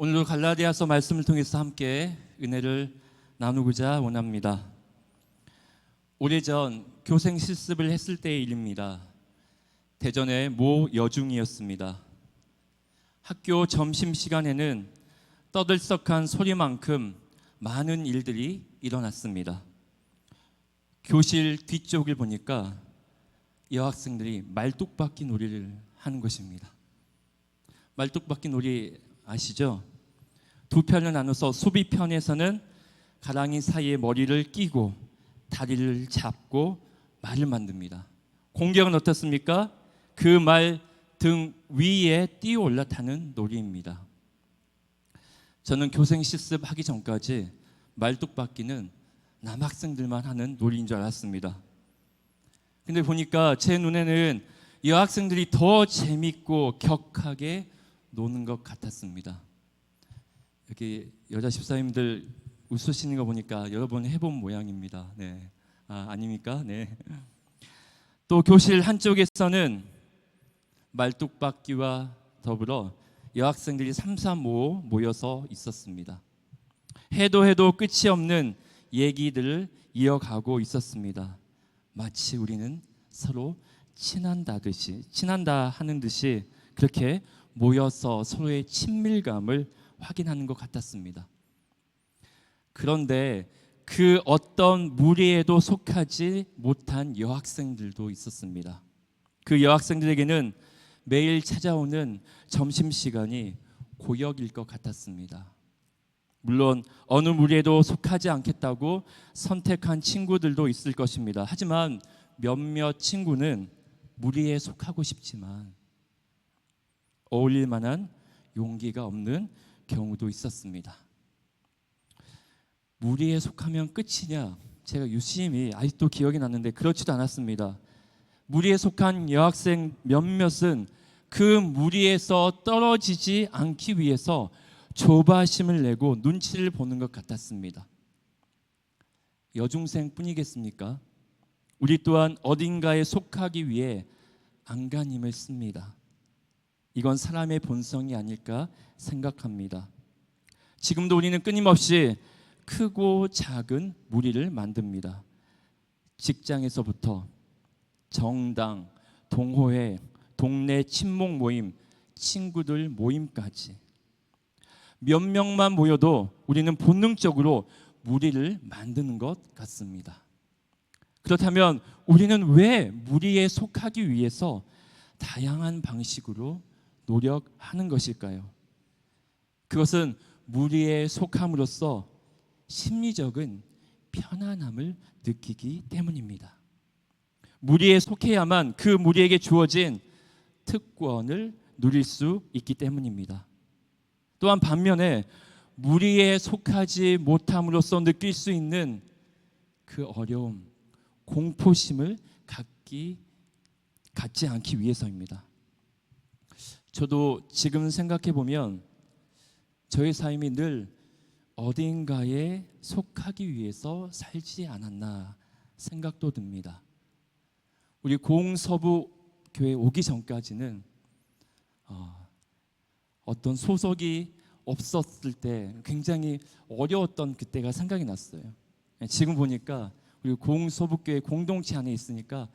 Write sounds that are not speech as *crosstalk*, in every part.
오늘도 갈라디아서 말씀을 통해서 함께 은혜를 나누고자 원합니다. 오래전 교생 실습을 했을 때의 일입니다. 대전의 모 여중이었습니다. 학교 점심 시간에는 떠들썩한 소리만큼 많은 일들이 일어났습니다. 교실 뒤쪽을 보니까 여학생들이 말뚝박기 놀이를 하는 것입니다. 말뚝박기 놀이 아시죠? 두 편을 나눠서 수비편에서는 가랑이 사이에 머리를 끼고 다리를 잡고 말을 만듭니다. 공격은 어떻습니까? 그 말 등 위에 뛰어 올라타는 놀이입니다. 저는 교생 실습하기 전까지 말뚝박기는 남학생들만 하는 놀이인 줄 알았습니다. 근데 보니까 제 눈에는 여학생들이 더 재밌고 격하게 노는 것 같았습니다. 여기 여자 집사님들 웃으시는 거 보니까 여러분 해본 모양입니다. 네, 아 아닙니까? 네. 또 교실 한쪽에서는 말뚝박기와 더불어 여학생들이 삼삼오오 모여서 있었습니다. 해도 해도 끝이 없는 얘기들을 이어가고 있었습니다. 마치 우리는 서로 친한다듯이 친한다 하는 듯이 그렇게 모여서 서로의 친밀감을 확인하는 것 같았습니다. 그런데 그 어떤 무리에도 속하지 못한 여학생들도 있었습니다. 그 여학생들에게는 매일 찾아오는 점심 시간이 고역일 것 같았습니다. 물론 어느 무리에도 속하지 않겠다고 선택한 친구들도 있을 것입니다. 하지만 몇몇 친구는 무리에 속하고 싶지만 어울릴 만한 용기가 없는 경우도 있었습니다. 무리에 속하면 끝이냐? 제가 유심히 아직도 기억이 났는데 그렇지도 않았습니다. 무리에 속한 여학생 몇몇은 그 무리에서 떨어지지 않기 위해서 조바심을 내고 눈치를 보는 것 같았습니다. 여중생뿐이겠습니까? 우리 또한 어딘가에 속하기 위해 안간힘을 씁니다. 이건 사람의 본성이 아닐까 생각합니다. 지금도 우리는 끊임없이 크고 작은 무리를 만듭니다. 직장에서부터 정당, 동호회, 동네 친목 모임, 친구들 모임까지 몇 명만 모여도 우리는 본능적으로 무리를 만드는 것 같습니다. 그렇다면 우리는 왜 무리에 속하기 위해서 다양한 방식으로 노력하는 것일까요? 그것은 무리에 속함으로써 심리적인 편안함을 느끼기 때문입니다. 무리에 속해야만 그 무리에게 주어진 특권을 누릴 수 있기 때문입니다. 또한 반면에 무리에 속하지 못함으로써 느낄 수 있는 그 어려움, 공포심을 갖기 갖지 않기 위해서입니다. 저도 지금 생각해 보면 저의 삶이 늘 어딘가에 속하기 위해서 살지 않았나 생각도 듭니다. 우리 공서부 교회 오기 전까지는 어, 어떤 소속이 없었을 때 굉장히 어려웠던 그때가 생각이 났어요. 지금 보니까 우리 공서북교회 공동체 안에 있으니까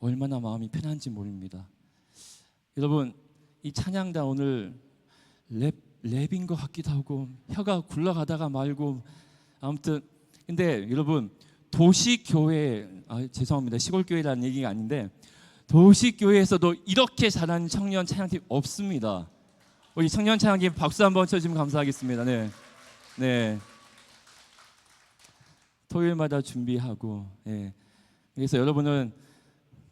얼마나 마음이 편한지 모릅니다. 여러분 이 찬양다 오늘 랩 랩인 것 같기도 하고 혀가 굴러가다가 말고 아무튼 근데 여러분 도시 교회 아 죄송합니다 시골 교회라는 얘기가 아닌데 도시 교회에서도 이렇게 잘하는 청년 찬양팀 없습니다. 우리 청년 찬양팀 박수 한번 쳐주면 감사하겠습니다. 네, 네. 토요일마다 준비하고, 예. 그래서 여러분은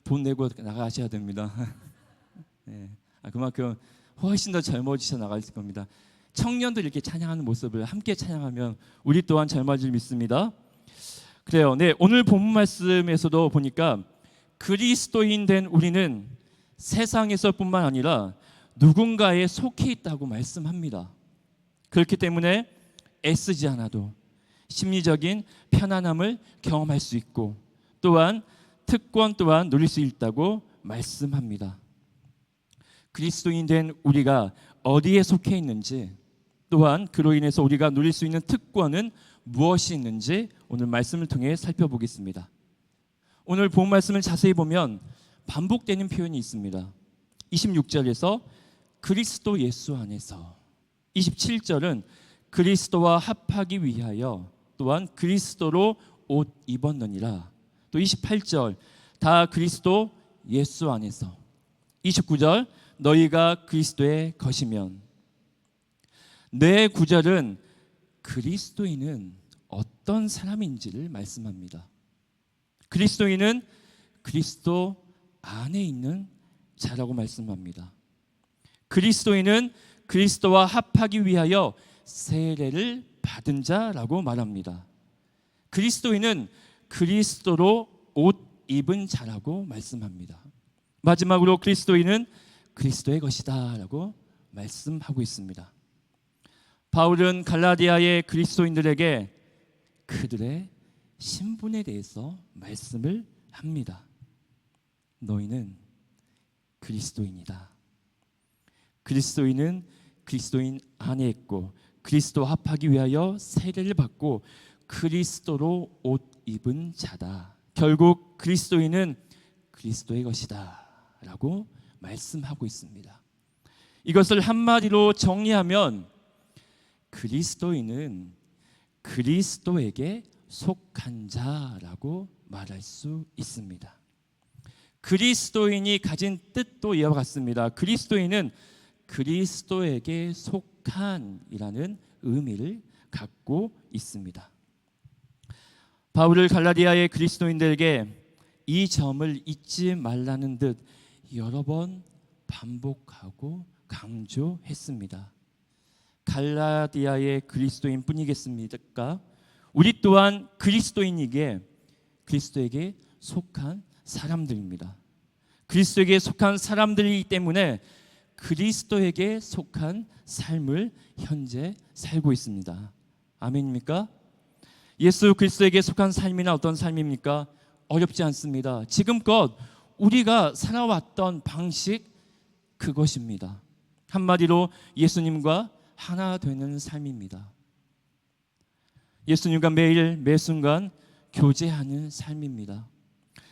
돈 내고 나가셔야 됩니다. *laughs* 네. 아, 그만큼 훨씬 더 젊어지셔 나갈 겁니다. 청년들 이렇게 찬양하는 모습을 함께 찬양하면 우리 또한 젊어질 믿습니다. 그래요. 네, 오늘 본문 말씀에서도 보니까 그리스도인 된 우리는 세상에서뿐만 아니라 누군가에 속해 있다고 말씀합니다. 그렇기 때문에 애쓰지 않아도 심리적인 편안함을 경험할 수 있고 또한 특권 또한 누릴 수 있다고 말씀합니다. 그리스도인 된 우리가 어디에 속해 있는지 또한 그로 인해서 우리가 누릴 수 있는 특권은 무엇이 있는지 오늘 말씀을 통해 살펴보겠습니다. 오늘 본 말씀을 자세히 보면 반복되는 표현이 있습니다. 26절에서 그리스도 예수 안에서 27절은 그리스도와 합하기 위하여 또한 그리스도로 옷 입었느니라. 또 28절 다 그리스도 예수 안에서 29절 너희가 그리스도의 것이면 내 구절은 그리스도인은 어떤 사람인지를 말씀합니다. 그리스도인은 그리스도 안에 있는 자라고 말씀합니다. 그리스도인은 그리스도와 합하기 위하여 세례를 받은 자라고 말합니다. 그리스도인은 그리스도로 옷 입은 자라고 말씀합니다. 마지막으로 그리스도인은 그리스도의 것이다라고 말씀하고 있습니다. 바울은 갈라디아의 그리스도인들에게 그들의 신분에 대해서 말씀을 합니다. 너희는 그리스도인이다. 그리스도인은 그리스도인 안에 있고 그리스도 합하기 위하여 세례를 받고 그리스도로 옷 입은 자다. 결국 그리스도인은 그리스도의 것이다라고 말씀하고 있습니다. 이것을 한마디로 정리하면 그리스도인은 그리스도에게 속한 자라고 말할 수 있습니다. 그리스도인이 가진 뜻도 이와 같습니다. 그리스도인은 그리스도에게 속한이라는 의미를 갖고 있습니다. 바울을 갈라디아의 그리스도인들에게 이 점을 잊지 말라는 듯 여러 번 반복하고 강조했습니다. 갈라디아의 그리스도인 뿐이겠습니까? 우리 또한 그리스도인이기에 그리스도에게 속한 사람들입니다. 그리스도에게 속한 사람들이기 때문에 그리스도에게 속한 삶을 현재 살고 있습니다. 아멘입니까? 예수 그리스도에게 속한 삶이나 어떤 삶입니까? 어렵지 않습니다. 지금껏 우리가 살아왔던 방식 그것입니다. 한마디로 예수님과 하나 되는 삶입니다. 예수님과 매일 매 순간 교제하는 삶입니다.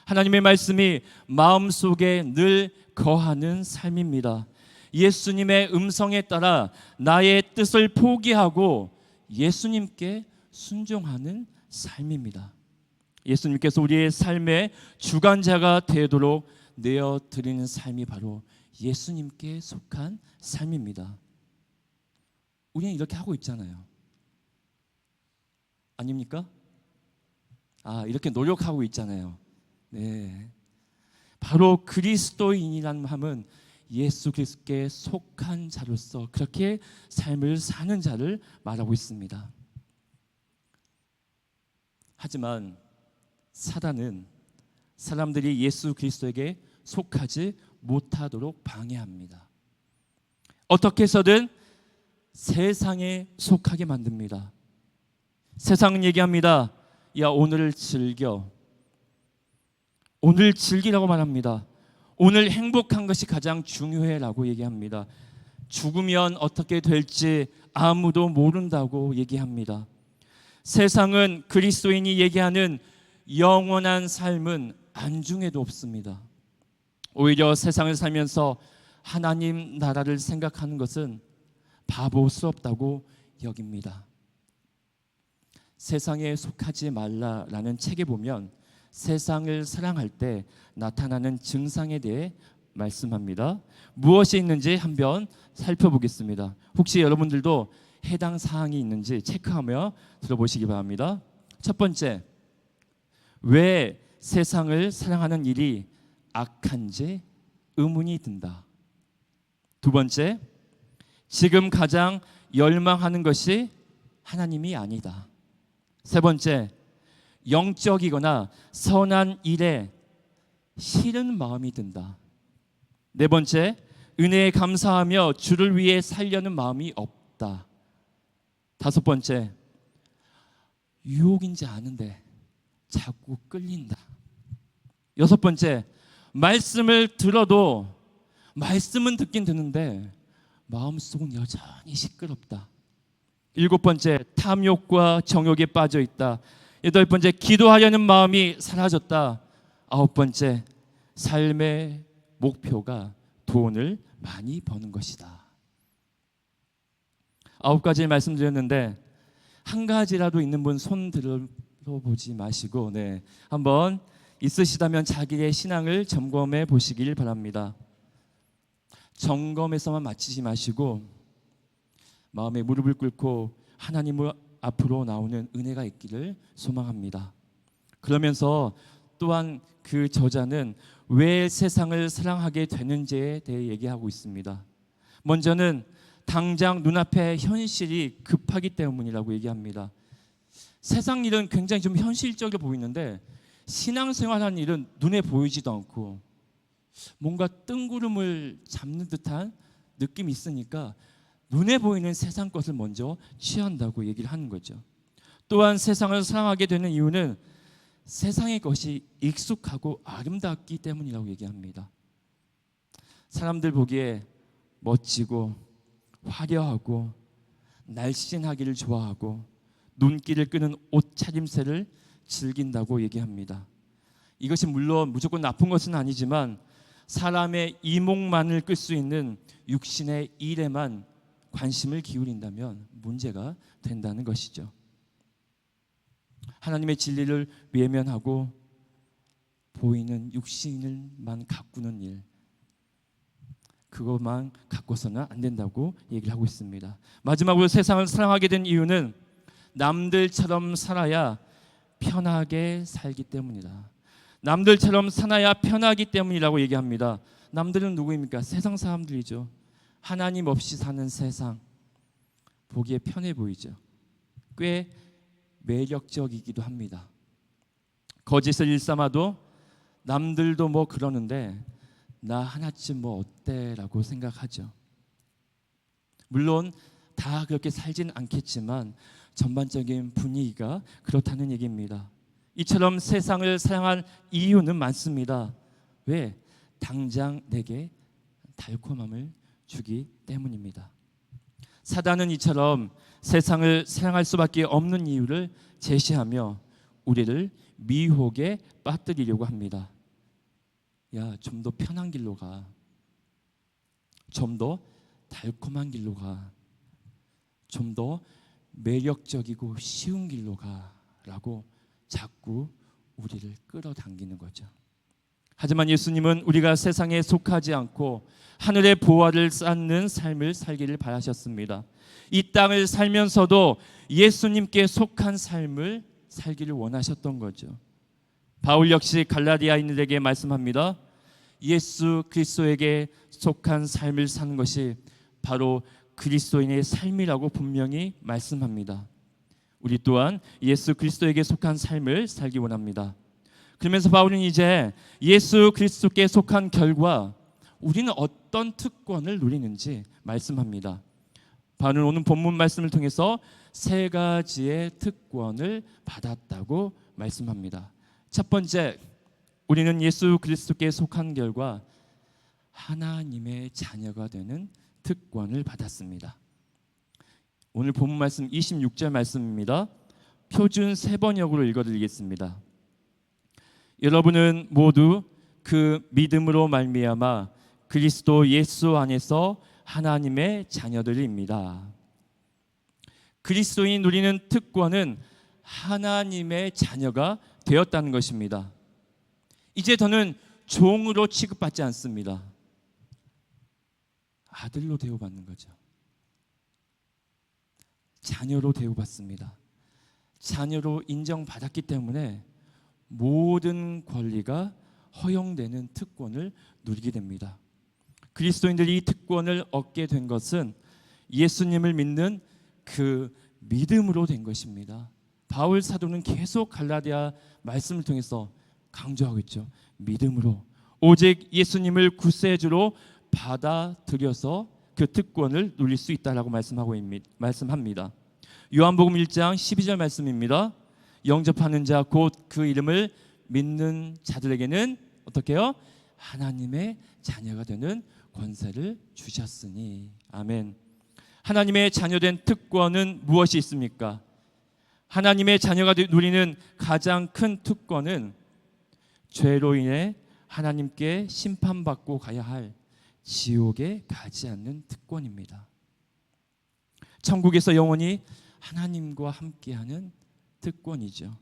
하나님의 말씀이 마음속에 늘 거하는 삶입니다. 예수님의 음성에 따라 나의 뜻을 포기하고 예수님께 순종하는 삶입니다. 예수님께서 우리의 삶의 주관자가 되도록 내어 드리는 삶이 바로 예수님께 속한 삶입니다. 우리는 이렇게 하고 있잖아요. 아닙니까? 아, 이렇게 노력하고 있잖아요. 네. 바로 그리스도인이라는 함은 예수 그리스도께 속한 자로서 그렇게 삶을 사는 자를 말하고 있습니다. 하지만 사단은 사람들이 예수 그리스도에게 속하지 못하도록 방해합니다. 어떻게 해서든 세상에 속하게 만듭니다. 세상은 얘기합니다. 야, 오늘을 즐겨. 오늘 즐기라고 말합니다. 오늘 행복한 것이 가장 중요해라고 얘기합니다. 죽으면 어떻게 될지 아무도 모른다고 얘기합니다. 세상은 그리스도인이 얘기하는 영원한 삶은 안중에도 없습니다. 오히려 세상을 살면서 하나님 나라를 생각하는 것은 바보스럽다고 여깁니다. 세상에 속하지 말라라는 책에 보면 세상을 사랑할 때 나타나는 증상에 대해 말씀합니다. 무엇이 있는지 한번 살펴보겠습니다. 혹시 여러분들도 해당 사항이 있는지 체크하며 들어보시기 바랍니다. 첫 번째, 왜 세상을 사랑하는 일이 악한지 의문이 든다. 두 번째, 지금 가장 열망하는 것이 하나님이 아니다. 세 번째, 영적이거나 선한 일에 싫은 마음이 든다. 네 번째, 은혜에 감사하며 주를 위해 살려는 마음이 없다. 다섯 번째, 유혹인지 아는데 자꾸 끌린다. 여섯 번째, 말씀을 들어도 말씀은 듣긴 듣는데 마음속은 여전히 시끄럽다. 일곱 번째 탐욕과 정욕에 빠져 있다. 여덟 번째 기도하려는 마음이 사라졌다. 아홉 번째 삶의 목표가 돈을 많이 버는 것이다. 아홉 가지를 말씀드렸는데 한 가지라도 있는 분 손 들어 보지 마시고 네 한번 있으시다면 자기의 신앙을 점검해 보시길 바랍니다. 점검에서만 마치지 마시고 마음에 무릎을 꿇고 하나님 앞으로 나오는 은혜가 있기를 소망합니다. 그러면서 또한 그 저자는 왜 세상을 사랑하게 되는지에 대해 얘기하고 있습니다. 먼저는 당장 눈앞에 현실이 급하기 때문이라고 얘기합니다. 세상 일은 굉장히 좀 현실적으로 보이는데 신앙생활하는 일은 눈에 보이지도 않고 뭔가 뜬구름을 잡는 듯한 느낌이 있으니까 눈에 보이는 세상 것을 먼저 취한다고 얘기를 하는 거죠. 또한 세상을 사랑하게 되는 이유는 세상의 것이 익숙하고 아름답기 때문이라고 얘기합니다. 사람들 보기에 멋지고 화려하고 날씬하기를 좋아하고 눈길을 끄는 옷 차림새를 즐긴다고 얘기합니다. 이것이 물론 무조건 나쁜 것은 아니지만 사람의 이목만을 끌 수 있는 육신의 일에만 관심을 기울인다면 문제가 된다는 것이죠. 하나님의 진리를 외면하고 보이는 육신을만 가꾸는 일 그것만 갖고서는 안 된다고 얘기를 하고 있습니다. 마지막으로 세상을 사랑하게 된 이유는 남들처럼 살아야 편하게 살기 때문이다. 남들처럼 살아야 편하기 때문이라고 얘기합니다. 남들은 누구입니까? 세상 사람들이죠. 하나님 없이 사는 세상 보기에 편해 보이죠. 꽤 매력적이기도 합니다. 거짓을 일삼아도 남들도 뭐 그러는데 나 하나쯤 뭐 어때라고 생각하죠. 물론 다 그렇게 살진 않겠지만 전반적인 분위기가 그렇다는 얘기입니다. 이처럼 세상을 사랑할 이유는 많습니다. 왜? 당장 내게 달콤함을 주기 때문입니다. 사단은 이처럼 세상을 사랑할 수밖에 없는 이유를 제시하며 우리를 미혹에 빠뜨리려고 합니다. 야, 좀 더 편한 길로 가. 좀 더 달콤한 길로 가. 좀더 매력적이고 쉬운 길로 가라고 자꾸 우리를 끌어당기는 거죠. 하지만 예수님은 우리가 세상에 속하지 않고 하늘의 보화를 쌓는 삶을 살기를 바라셨습니다. 이 땅을 살면서도 예수님께 속한 삶을 살기를 원하셨던 거죠. 바울 역시 갈라디아인들에게 말씀합니다. 예수 그리스도에게 속한 삶을 사는 것이 바로 그리스도인의 삶이라고 분명히 말씀합니다. 우리 또한 예수 그리스도에게 속한 삶을 살기 원합니다. 그러면서 바울은 이제 예수 그리스도께 속한 결과 우리는 어떤 특권을 누리는지 말씀합니다. 바울은 오늘 본문 말씀을 통해서 세 가지의 특권을 받았다고 말씀합니다. 첫 번째, 우리는 예수 그리스도께 속한 결과 하나님의 자녀가 되는 특권을 받았습니다. 오늘 본문 말씀 26절 말씀입니다. 표준 세 번역으로 읽어드리겠습니다. 여러분은 모두 그 믿음으로 말미암아 그리스도 예수 안에서 하나님의 자녀들입니다. 그리스도인 누리는 특권은 하나님의 자녀가 되었다는 것입니다. 이제 더는 종으로 취급받지 않습니다. 아들로 대우받는 거죠. 자녀로 대우받습니다. 자녀로 인정받았기 때문에 모든 권리가 허용되는 특권을 누리게 됩니다. 그리스도인들이 이 특권을 얻게 된 것은 예수님을 믿는 그 믿음으로 된 것입니다. 바울 사도는 계속 갈라디아 말씀을 통해서 강조하고 있죠. 믿음으로 오직 예수님을 구세주로 받아들여서 그 특권을 누릴 수 있다라고 말씀하고 말씀합니다. 요한복음 1장 12절 말씀입니다. 영접하는 자 곧 그 이름을 믿는 자들에게는 어떻게요? 하나님의 자녀가 되는 권세를 주셨으니 아멘. 하나님의 자녀된 특권은 무엇이 있습니까? 하나님의 자녀가 누리는 가장 큰 특권은 죄로 인해 하나님께 심판받고 가야 할 지옥에 가지 않는 특권입니다. 천국에서 영원히 하나님과 함께하는 특권이죠.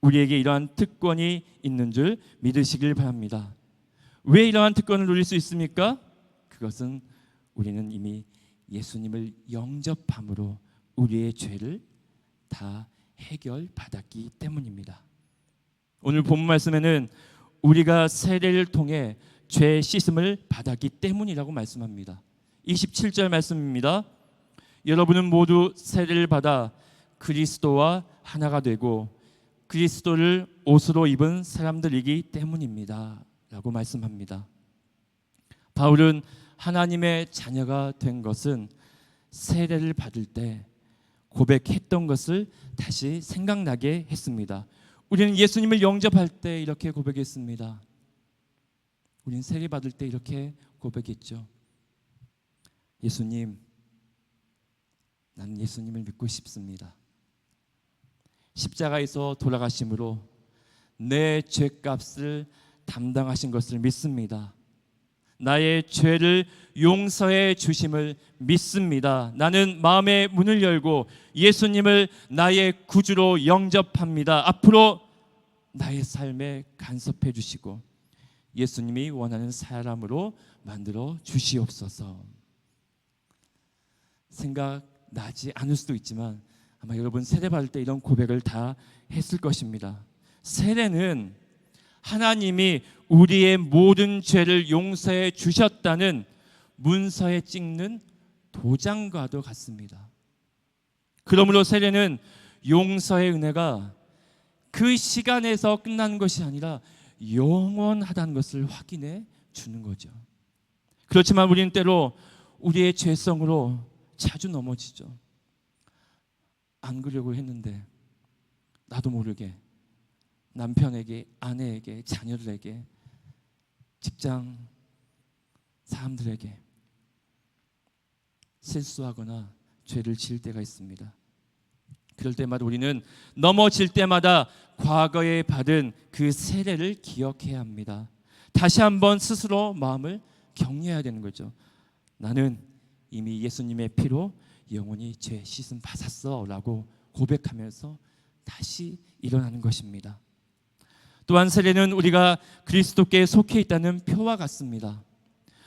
우리에게 이러한 특권이 있는 줄 믿으시길 바랍니다. 왜 이러한 특권을 누릴 수 있습니까? 그것은 우리는 이미 예수님을 영접함으로 우리의 죄를 다 해결받았기 때문입니다. 오늘 본 말씀에는 우리가 세례를 통해 죄 씻음을 받았기 때문이라고 말씀합니다. 27절 말씀입니다. 여러분은 모두 세례를 받아 그리스도와 하나가 되고 그리스도를 옷으로 입은 사람들이기 때문입니다. 라고 말씀합니다. 바울은 하나님의 자녀가 된 것은 세례를 받을 때 고백했던 것을 다시 생각나게 했습니다. 우리는 예수님을 영접할 때 이렇게 고백했습니다. 우리는 세례 받을 때 이렇게 고백했죠. 예수님, 나는 예수님을 믿고 싶습니다. 십자가에서 돌아가심으로 내 죄값을 담당하신 것을 믿습니다. 나의 죄를 용서해 주심을 믿습니다. 나는 마음의 문을 열고 예수님을 나의 구주로 영접합니다. 앞으로 나의 삶에 간섭해 주시고 예수님이 원하는 사람으로 만들어 주시옵소서. 생각 나지 않을 수도 있지만 아마 여러분 세례 받을 때 이런 고백을 다 했을 것입니다. 세례는 하나님이 우리의 모든 죄를 용서해 주셨다는 문서에 찍는 도장과도 같습니다. 그러므로 세례는 용서의 은혜가 그 시간에서 끝나는 것이 아니라 영원하다는 것을 확인해 주는 거죠. 그렇지만 우리는 때로 우리의 죄성으로 자주 넘어지죠. 안 그려고 했는데 나도 모르게 남편에게, 아내에게, 자녀들에게, 직장 사람들에게 실수하거나 죄를 지을 때가 있습니다. 그럴 때마다 우리는 넘어질 때마다 과거에 받은 그 세례를 기억해야 합니다. 다시 한번 스스로 마음을 격려해야 되는 거죠. 나는 이미 예수님의 피로 영원히 죄 씻음 받았어라고 고백하면서 다시 일어나는 것입니다. 또한 세례는 우리가 그리스도께 속해 있다는 표와 같습니다.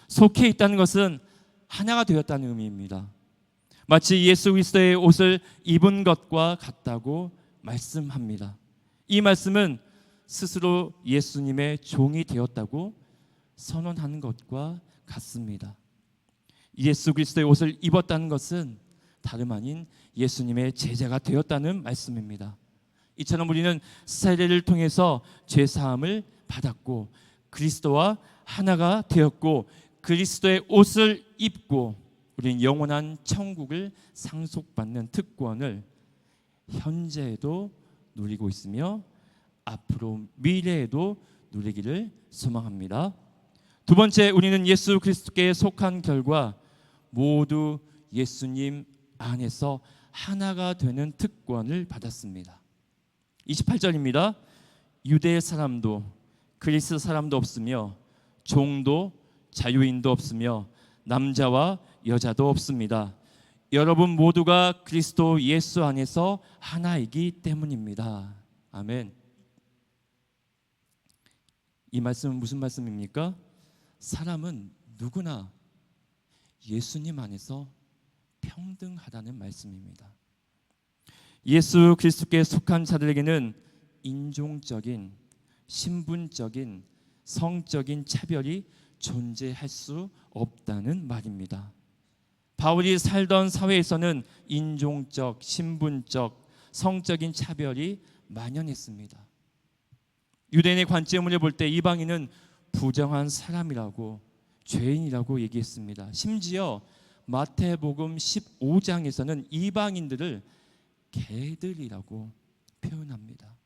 속해 있다는 것은 하나가 되었다는 의미입니다. 마치 예수 그리스도의 옷을 입은 것과 같다고 말씀합니다. 이 말씀은 스스로 예수님의 종이 되었다고 선언하는 것과 같습니다. 예수 그리스도의 옷을 입었다는 것은 다름 아닌 예수님의 제자가 되었다는 말씀입니다. 이처럼 우리는 세례를 통해서 죄 사함을 받았고 그리스도와 하나가 되었고 그리스도의 옷을 입고 우리는 영원한 천국을 상속받는 특권을 현재에도 누리고 있으며 앞으로 미래에도 누리기를 소망합니다. 두 번째 우리는 예수 그리스도께 속한 결과 모두 예수님 안에서 하나가 되는 특권을 받았습니다. 28절입니다. 유대 사람도 그리스 사람도 없으며 종도 자유인도 없으며 남자와 여자도 없습니다. 여러분 모두가 그리스도 예수 안에서 하나이기 때문입니다. 아멘. 이 말씀은 무슨 말씀입니까? 사람은 누구나 예수님 안에서 평등하다는 말씀입니다. 예수 그리스도께 속한 자들에게는 인종적인, 신분적인, 성적인 차별이 존재할 수 없다는 말입니다. 바울이 살던 사회에서는 인종적, 신분적, 성적인 차별이 만연했습니다. 유대인의 관점으로 볼 때 이방인은 부정한 사람이라고 죄인이라고 얘기했습니다. 심지어 마태복음 15장에서는 이방인들을 개들이라고 표현합니다.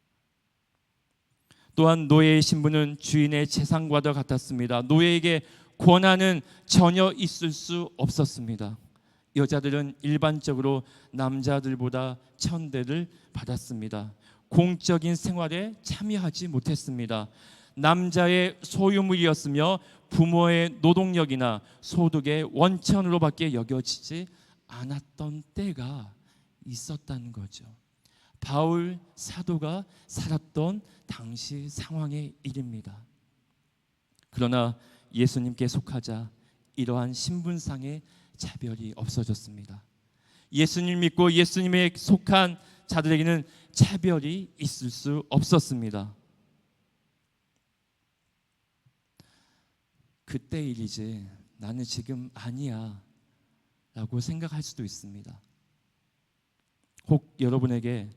또한 노예의 신분은 주인의 재산과도 같았습니다. 노예에게 권한은 전혀 있을 수 없었습니다. 여자들은 일반적으로 남자들보다 천대를 받았습니다. 공적인 생활에 참여하지 못했습니다. 남자의 소유물이었으며 부모의 노동력이나 소득의 원천으로밖에 여겨지지 않았던 때가 있었다는 거죠. 바울 사도가 살았던 당시 상황의 일입니다. 그러나 예수님께 속하자 이러한 신분상의 차별이 없어졌습니다. 예수님 믿고 예수님에 속한 자들에게는 차별이 있을 수 없었습니다. 그때 일이지 나는 지금 아니야 라고 생각할 수도 있습니다. 혹 여러분에게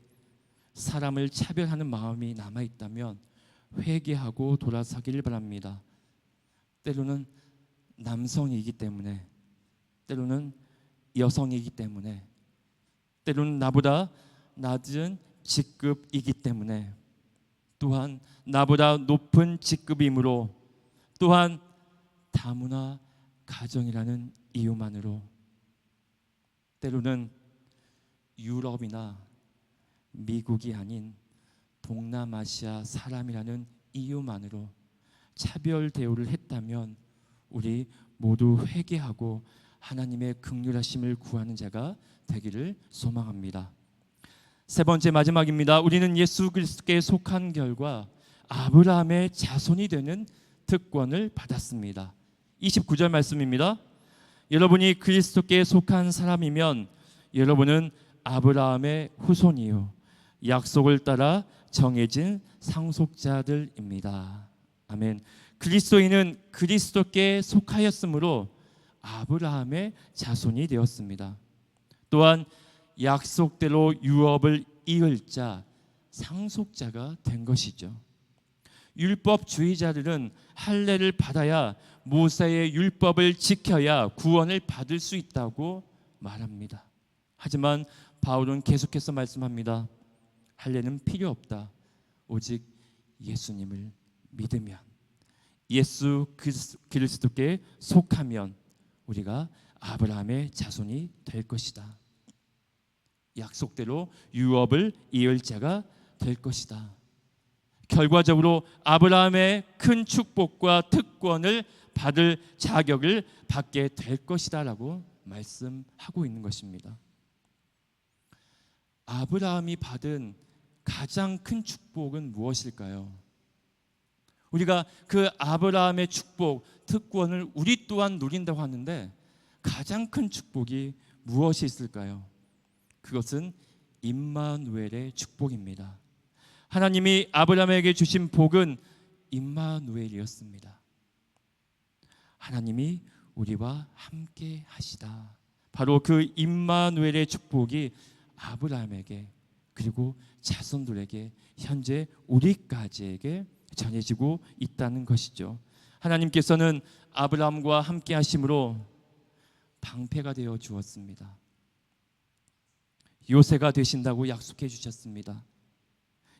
사람을 차별하는 마음이 남아 있다면 회개하고 돌아서기를 바랍니다. 때로는 남성이기 때문에 때로는 여성이기 때문에 때로는 나보다 낮은 직급이기 때문에 또한 나보다 높은 직급이므로 또한 다문화 가정이라는 이유만으로 때로는 유럽이나 미국이 아닌 동남아시아 사람이라는 이유만으로 차별 대우를 했다면 우리 모두 회개하고 하나님의 극률하심을 구하는 자가 되기를 소망합니다. 세 번째 마지막입니다. 우리는 예수 그리스도께 속한 결과 아브라함의 자손이 되는 특권을 받았습니다. 29절 말씀입니다. 여러분이 그리스도께 속한 사람이면 여러분은 아브라함의 후손이요 약속을 따라 정해진 상속자들입니다. 아멘. 그리스도인은 그리스도께 속하였으므로 아브라함의 자손이 되었습니다. 또한 약속대로 유업을 이을 자 상속자가 된 것이죠. 율법주의자들은 할례를 받아야 모세의 율법을 지켜야 구원을 받을 수 있다고 말합니다. 하지만 바울은 계속해서 말씀합니다. 할례는 필요 없다. 오직 예수님을 믿으면 예수 그리스도께 속하면 우리가 아브라함의 자손이 될 것이다. 약속대로 유업을 이을 자가 될 것이다. 결과적으로 아브라함의 큰 축복과 특권을 받을 자격을 받게 될 것이다라고 말씀하고 있는 것입니다. 아브라함이 받은 가장 큰 축복은 무엇일까요? 우리가 그 아브라함의 축복, 특권을 우리 또한 누린다고 하는데 가장 큰 축복이 무엇이 있을까요? 그것은 임마누엘의 축복입니다. 하나님이 아브라함에게 주신 복은 임마누엘이었습니다. 하나님이 우리와 함께 하시다. 바로 그 임마누엘의 축복이 아브라함에게 그리고 자손들에게 현재 우리까지에게 전해지고 있다는 것이죠. 하나님께서는 아브라함과 함께 하심으로 방패가 되어 주었습니다. 요새가 되신다고 약속해 주셨습니다.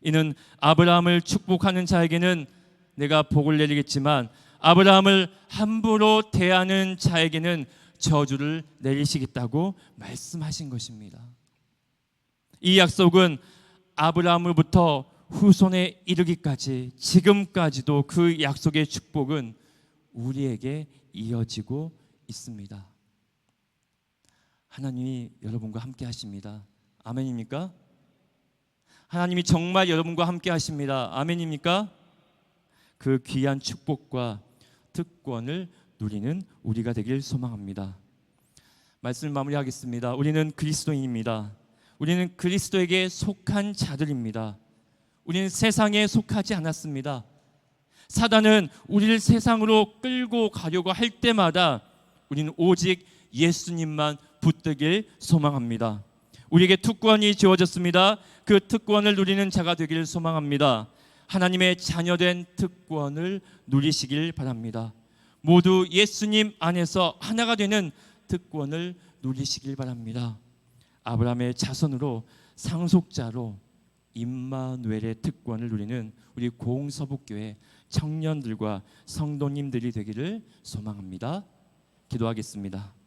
이는 아브라함을 축복하는 자에게는 내가 복을 내리겠지만 아브라함을 함부로 대하는 자에게는 저주를 내리시겠다고 말씀하신 것입니다. 이 약속은 아브라함으로부터 후손에 이르기까지 지금까지도 그 약속의 축복은 우리에게 이어지고 있습니다. 하나님이 여러분과 함께 하십니다. 아멘입니까? 하나님이 정말 여러분과 함께 하십니다. 아멘입니까? 그 귀한 축복과 특권을 누리는 우리가 되길 소망합니다. 말씀을 마무리하겠습니다. 우리는 그리스도인입니다. 우리는 그리스도에게 속한 자들입니다. 우리는 세상에 속하지 않았습니다. 사단은 우리를 세상으로 끌고 가려고 할 때마다 우리는 오직 예수님만 붙들길 소망합니다. 우리에게 특권이 주어졌습니다. 그 특권을 누리는 자가 되기를 소망합니다. 하나님의 자녀된 특권을 누리시길 바랍니다. 모두 예수님 안에서 하나가 되는 특권을 누리시길 바랍니다. 아브라함의 자손으로 상속자로 임마누엘의 특권을 누리는 우리 공서북교회 청년들과 성도님들이 되기를 소망합니다. 기도하겠습니다.